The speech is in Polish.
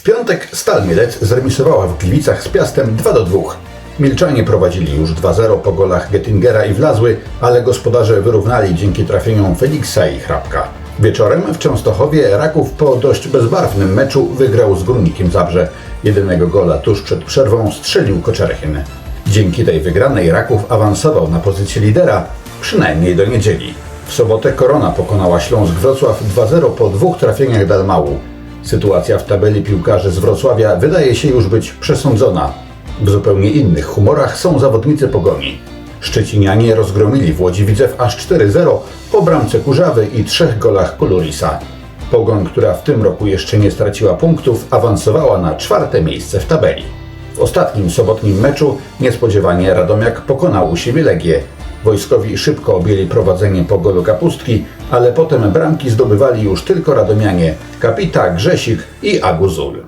W piątek Stal Mielec zremisowała w Gliwicach z Piastem 2 do 2. Milczanie prowadzili już 2-0 po golach Gettingera i Wlazły, ale gospodarze wyrównali dzięki trafieniom Feliksa i Hrabka. Wieczorem w Częstochowie Raków po dość bezbarwnym meczu wygrał z Górnikiem Zabrze. Jedynego gola tuż przed przerwą strzelił Koczerechin. Dzięki tej wygranej Raków awansował na pozycję lidera, przynajmniej do niedzieli. W sobotę Korona pokonała Śląsk Wrocław 2-0 po dwóch trafieniach Dalmału. Sytuacja w tabeli piłkarzy z Wrocławia wydaje się już być przesądzona. W zupełnie innych humorach są zawodnicy Pogoni. Szczecinianie rozgromili w Łodzi Widzew aż 4-0 po bramce Kurzawy i trzech golach Kulurisa. Pogoń, która w tym roku jeszcze nie straciła punktów, awansowała na czwarte miejsce w tabeli. W ostatnim sobotnim meczu niespodziewanie Radomiak pokonał u siebie Legię. Wojskowi szybko objęli prowadzenie po golu Kapustki, ale potem bramki zdobywali już tylko Radomianie, Kapita, Grzesik i Aguzul.